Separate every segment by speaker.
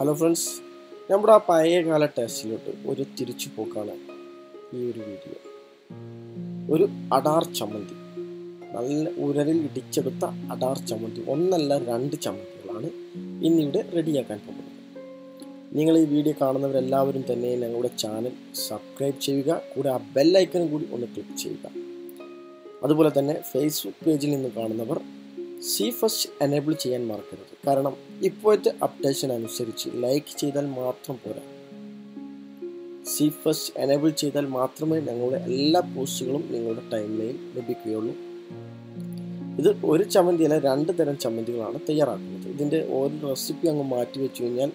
Speaker 1: Hello friends നമ്മുടെ ആ പഴയകാല ടേസ്റ്റിലോട്ട് ഒരു തിരിച്ചു പോക്കാണ് ഈ ഒരു വീഡിയോ ഒരു അടാർ ചമ്മന്തി. നല്ല ഉരലിൽ ഇടിച്ചെടുത്ത അടാർ ചമ്മന്തി. ഒന്നല്ല രണ്ട് ചമ്മന്തികളാണ് ഇന്നിവിടെ റെഡിയാക്കാൻ പോകുന്നത്. നിങ്ങൾ ഈ വീഡിയോ കാണുന്നവരെല്ലാവരും തന്നെ ഞങ്ങളുടെ ചാനൽ സബ്സ്ക്രൈബ് ചെയ്യുക കൂടെ ആ ബെല്ലൈക്കനും കൂടി ഒന്ന് ക്ലിക്ക് ചെയ്യുക. അതുപോലെ തന്നെ ഫേസ്ബുക്ക് പേജിൽ നിന്ന് കാണുന്നവർ സി ഫസ്റ്റ് എനേബിൾ ചെയ്യാൻ മറക്കരുത്. കാരണം ഇപ്പോഴത്തെ അപ്ഡേഷൻ അനുസരിച്ച് ലൈക്ക് ചെയ്താൽ മാത്രം പോരാ. സി ഫസ്റ്റ് എനേബിൾ ചെയ്താൽ മാത്രമേ ഞങ്ങളുടെ എല്ലാ പോസ്റ്റുകളും നിങ്ങളുടെ ടൈം ലൈൻ ലഭിക്കുകയുള്ളൂ. ഇത് ഒരു ചമ്മന്തിയല്ല രണ്ട് തരം ചമ്മന്തികളാണ് തയ്യാറാക്കുന്നത്. ഇതിന്റെ ഓരോ റെസിപ്പി അങ്ങ് മാറ്റി വെച്ച് കഴിഞ്ഞാൽ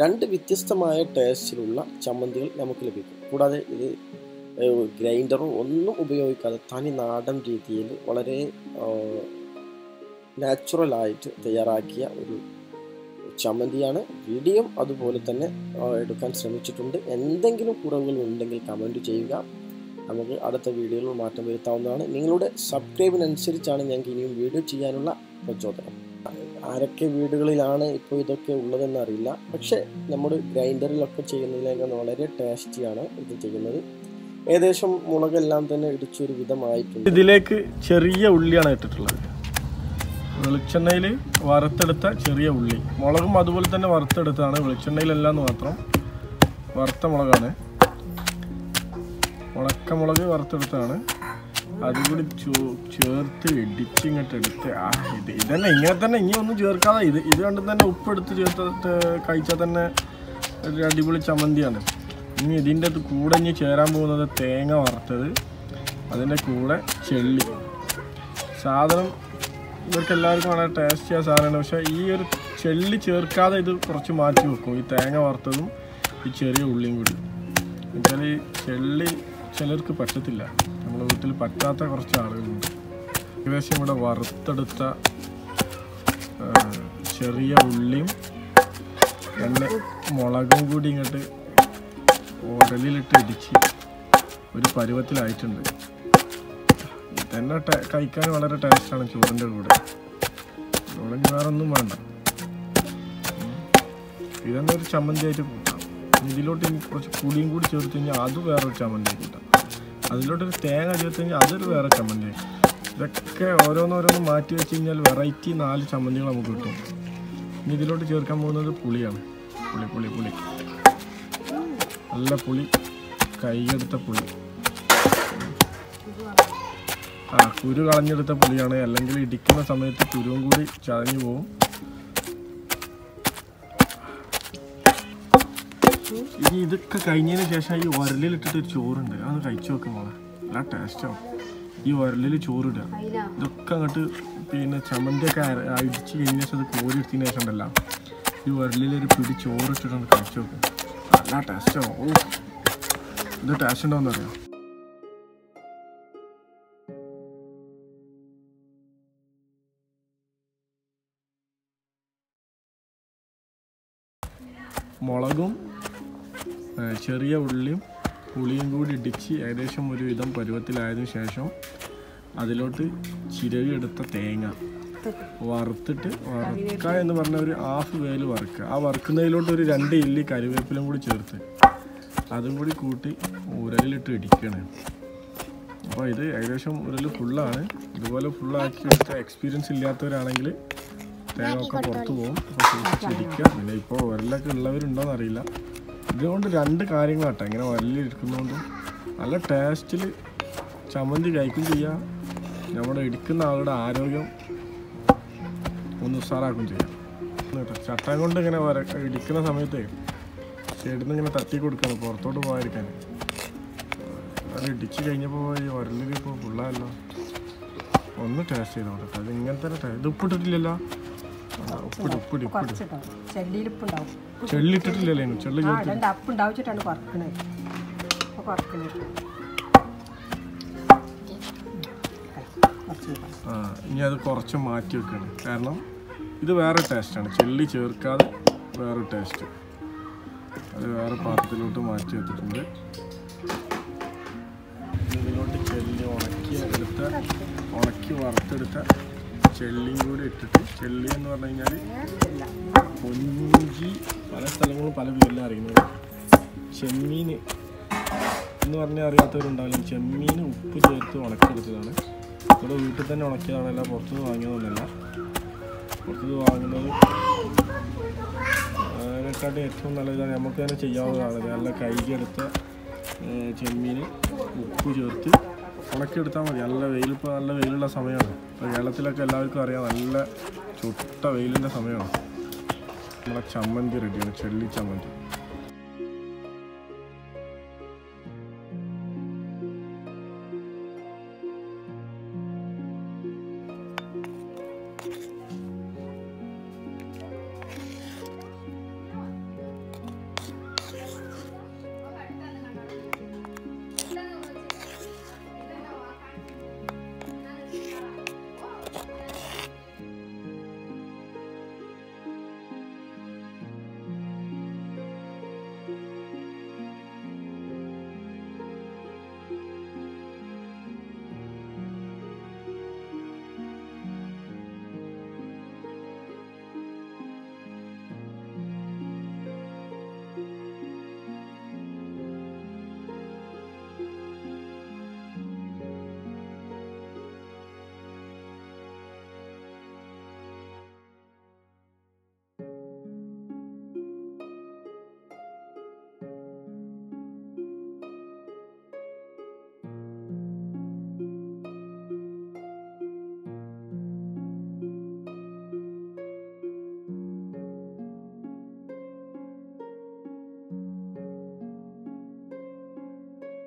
Speaker 1: രണ്ട് വ്യത്യസ്തമായ ടേസ്റ്റിലുള്ള ചമ്മന്തികൾ നമുക്ക് ലഭിക്കും. കൂടാതെ ഇത് ഗ്രൈൻഡറോ ഒന്നും ഉപയോഗിക്കാതെ തനി നാടൻ രീതിയിൽ വളരെ നാച്ചുറലായിട്ട് തയ്യാറാക്കിയ ഒരു ചമ്മന്തിയാണ്. വീഡിയോ അതുപോലെ തന്നെ എടുക്കാൻ ശ്രമിച്ചിട്ടുണ്ട്. എന്തെങ്കിലും കുറവുകൾ ഉണ്ടെങ്കിൽ കമന്റ് ചെയ്യുക. നമുക്ക് അടുത്ത വീഡിയോയിൽ മാറ്റം വരുത്താവുന്നതാണ്. നിങ്ങളുടെ സബ്സ്ക്രൈബിനനുസരിച്ചാണ് ഞങ്ങൾക്ക് ഇനിയും വീഡിയോ ചെയ്യാനുള്ള പ്രചോദനം. ആരൊക്കെ വീടുകളിലാണ് ഇപ്പോൾ ഇതൊക്കെ ഉള്ളതെന്ന് അറിയില്ല. പക്ഷേ നമ്മുടെ ഗ്രൈൻഡറിലൊക്കെ ചെയ്യുന്നതിനേക്കാൾ വളരെ ടേസ്റ്റിയാണ് ഇത് ചെയ്യുന്നത്. ഏകദേശം മുളകെല്ലാം തന്നെ ഇടിച്ചൊരു വിധമായിട്ടുണ്ട്.
Speaker 2: ഇതിലേക്ക് ചെറിയ ഉള്ളിയാണ് ഇട്ടിട്ടുള്ളത്. വെളിച്ചെണ്ണയിൽ വറുത്തെടുത്ത ചെറിയ ഉള്ളി. മുളകും അതുപോലെ തന്നെ വറുത്തെടുത്താണ് വെളിച്ചെണ്ണയിലല്ലാന്ന് മാത്രം. വറുത്ത മുളകാണ്. ഉണക്കമുളക് വറുത്തെടുത്താണ് അതുകൂടി ചേർത്ത് ഇടിച്ച് ഇങ്ങോട്ട് എടുത്ത് ആ ഇത് ഇതന്നെ ഇങ്ങനെ തന്നെ ഇനി ഒന്നും ചേർക്കാതെ ഇത് ഇത് കണ്ട് തന്നെ ഉപ്പെടുത്ത് ചേർത്ത് കഴിച്ചാൽ തന്നെ ഒരു അടിപൊളി ചമ്മന്തിയാണ്. ഇനി ഇതിന്റെ അത് കൂടെ ഇനി ചേരാൻ പോകുന്നത് തേങ്ങ വറുത്തത്. അതിന്റെ കൂടെ ചെള്ളി. സാധനം ഇവർക്ക് എല്ലാവർക്കും വളരെ ടേസ്റ്റ് ചെയ്യാൻ സാധനമാണ്. പക്ഷേ ഈ ഒരു ചെല്ലി ചേർക്കാതെ ഇത് കുറച്ച് മാറ്റി വെക്കും. ഈ തേങ്ങ വറുത്തതും ഈ ചെറിയ ഉള്ളിയും കൂടി. എന്നുവെച്ചാൽ ഈ ചെള്ളി ചിലർക്ക് പറ്റത്തില്ല. നമ്മുടെ വീട്ടിൽ പറ്റാത്ത കുറച്ച് ആളുകളുണ്ട്. ഏകദേശം ഇവിടെ വറുത്തെടുത്ത ചെറിയ ഉള്ളിയും എണ്ണ മുളകും കൂടി ഇങ്ങോട്ട് ഉടലിലിട്ട് ഇടിച്ച് ഒരു പരുവത്തിലായിട്ടുണ്ട്. തന്നെ കഴിക്കാൻ വളരെ ടേസ്റ്റാണ് ചോറിന്റെ കൂടെ. ചോറിന് വേറൊന്നും വേണ്ട. ഇതന്നെ ഒരു ചമ്മന്തി ആയിട്ട് കൂട്ടാം. ഇതിലോട്ട് ഇനി കുറച്ച് പുളിയും കൂടി ചേർത്ത് കഴിഞ്ഞാൽ അത് വേറൊരു ചമ്മന്തി ആയി കൂട്ടാം. അതിലോട്ടൊരു തേങ്ങ ചേർത്ത് കഴിഞ്ഞാൽ അതൊരു വേറെ ചമ്മന്തി ഇതൊക്കെ ഓരോന്നോരോന്ന് മാറ്റി വെച്ച് കഴിഞ്ഞാൽ വെറൈറ്റി നാല് ചമ്മന്തികൾ നമുക്ക് കിട്ടും. ഇനി ഇതിലോട്ട് ചേർക്കാൻ പോകുന്നത് പുളിയാണ്. പുളി പുളി പുളി. നല്ല പുളി. കൈയെടുത്ത പുളി. ആ കുരു കളഞ്ഞെടുത്ത പുളിയാണ് അല്ലെങ്കിൽ ഇടിക്കുന്ന സമയത്ത് കുരുവും കൂടി ചതഞ്ഞു പോവും. ഇനി ഇതൊക്കെ കഴിഞ്ഞതിന് ശേഷം ഈ ഉരലിലിട്ടിട്ട് ഒരു ചോറുണ്ട്. അതൊന്ന് കഴിച്ചു നോക്കുമ്പോൾ നല്ല ടേസ്റ്റാവും ഈ ഉരലിൽ ചോറിടുക. ഇതൊക്കെ അങ്ങോട്ട് പിന്നെ ചമ്മന്തിയൊക്കെ ഇടിച്ച് കഴിഞ്ഞ ശേഷം അത് കോരി എടുത്തതിന് ശേഷം ഉണ്ടല്ലോ. ഈ ഉരലിലൊരു പിടി ചോറിട്ടിട്ടൊന്ന് കഴിച്ചു നോക്കും. നല്ല ടേസ്റ്റാവും ഓ. ഇത് ടേസ്റ്റ് ഉണ്ടോയെന്ന് മുളകും ചെറിയ ഉള്ളിയും പുളിയും കൂടി ഇടിച്ച് ഏകദേശം ഒരുവിധം പരുവത്തിലായതിനു ശേഷം അതിലോട്ട് ചിരവി എടുത്ത തേങ്ങ. വറുത്തിട്ട് വറുക്കുക എന്ന് പറഞ്ഞ ഒരു ഹാഫ് വേൽ വറുക്കുക ആ വറുക്കുന്നതിലോട്ട് ഒരു രണ്ട് ഇല്ലി കരുവേപ്പിലും കൂടി ചേർത്ത് അതും കൂടി കൂട്ടി ഉരലിലിട്ട് ഇടിക്കണേ. അപ്പോൾ ഇത് ഏകദേശം ഉരൽ ഫുള്ളാണ് ഇതുപോലെ ഫുള്ളാക്കി എടുത്ത എക്സ്പീരിയൻസ് ഇല്ലാത്തവരാണെങ്കിൽ തേങ്ങ പുറത്തു പോകും. സൂക്ഷിച്ചിരിക്കുക പിന്നെ ഇപ്പോൾ ഒരലൊക്കെ ഉള്ളവരുണ്ടോയെന്ന് അറിയില്ല. ഇതുകൊണ്ട് രണ്ട് കാര്യങ്ങളാട്ടോ ഇങ്ങനെ വരലിരിക്കുന്നതുകൊണ്ട് നല്ല ടേസ്റ്റിൽ ചമ്മന്തി കഴിക്കും ചെയ്യാം. നമ്മുടെ ഇടിക്കുന്ന ആളുടെ ആരോഗ്യം ഒന്ന് ഉഷാറാക്കും ചെയ്യാം. കേട്ടോ ചട്ടം കൊണ്ട് ഇങ്ങനെ വര ഇടിക്കുന്ന സമയത്ത് സൈഡിൽ നിന്ന് ഇങ്ങനെ തട്ടി കൊടുക്കണം പുറത്തോട്ട് പോകാതിരിക്കാൻ അത് ഇടിച്ച് കഴിഞ്ഞപ്പോൾ ഈ ഉരലിൽ ഇപ്പോൾ ഫുള്ളായല്ലോ ഒന്ന് ടേസ്റ്റ് ചെയ്ത് കൊടുക്കാം അത് ഇങ്ങനത്തെ തന്നെ ഇത് ഉപ്പിട്ടിട്ടില്ലല്ലോ. ഉപ്പിടി
Speaker 3: ചെല്ലിയിലിപ്പുണ്ടാവും
Speaker 2: ചെള്ളിട്ടിട്ടില്ലല്ലേ ചെള്ളി
Speaker 3: ആ രണ്ട് അപ്പുണ്ടാവിച്ചിട്ടാണ് കുറക്കണത്. അപ്പോൾ കുറക്കണത്.
Speaker 2: ഇനി അത് കുറച്ച് മാറ്റി വെക്കണം. കാരണം ഇത് വേറെ ടേസ്റ്റാണ്. ചെല്ലി ചേർക്കാതെ വേറെ ടേസ്റ്റ്. അത് വേറെ പാത്രത്തിലോട്ട് മാറ്റി വെച്ചിട്ടുണ്ട്. ഇതിലോട്ട് ചെല്ലി ഉണക്കി എടുത്ത ഉണക്കി വറുത്തെടുത്ത ചെള്ളിയും കൂടി ഇട്ടിട്ട് ചെള്ളി എന്ന് പറഞ്ഞു കഴിഞ്ഞാൽ കൊഞ്ചി പല സ്ഥലങ്ങളും പല വീട്ടിലും അറിയുന്നത്. ചെമ്മീൻ എന്ന് പറഞ്ഞാൽ അറിയാത്തവരുണ്ടാവില്ല? ചെമ്മീൻ ഉപ്പ് ചേർത്ത് ഉണക്കിയെടുത്തതാണ്. ഇവിടെ വീട്ടിൽ തന്നെ ഉണക്കിയതാണല്ല പുറത്തുനിന്ന് വാങ്ങിയതൊന്നുമല്ല. പുറത്തുനിന്ന് വാങ്ങുന്നത് അതിനെക്കാട്ടും ഏറ്റവും നല്ലതാണ്. നമുക്ക് തന്നെ ചെയ്യാവുന്നതാണ്. നല്ല കൈകെടുത്ത ചെമ്മീൻ ഉപ്പ് ചേർത്ത് ഉണക്കിയെടുത്താൽ മതി. നല്ല വെയിൽ ഇപ്പോൾ നല്ല വെയിലുള്ള സമയമാണ് ഇപ്പോൾ കേരളത്തിലൊക്കെ എല്ലാവർക്കും അറിയാം നല്ല ചുട്ട വെയിലിന്റെ സമയമാണ് നമ്മളെ ചമ്മന്തി റെഡിയാണ് ചെള്ളി ചമ്മന്തി.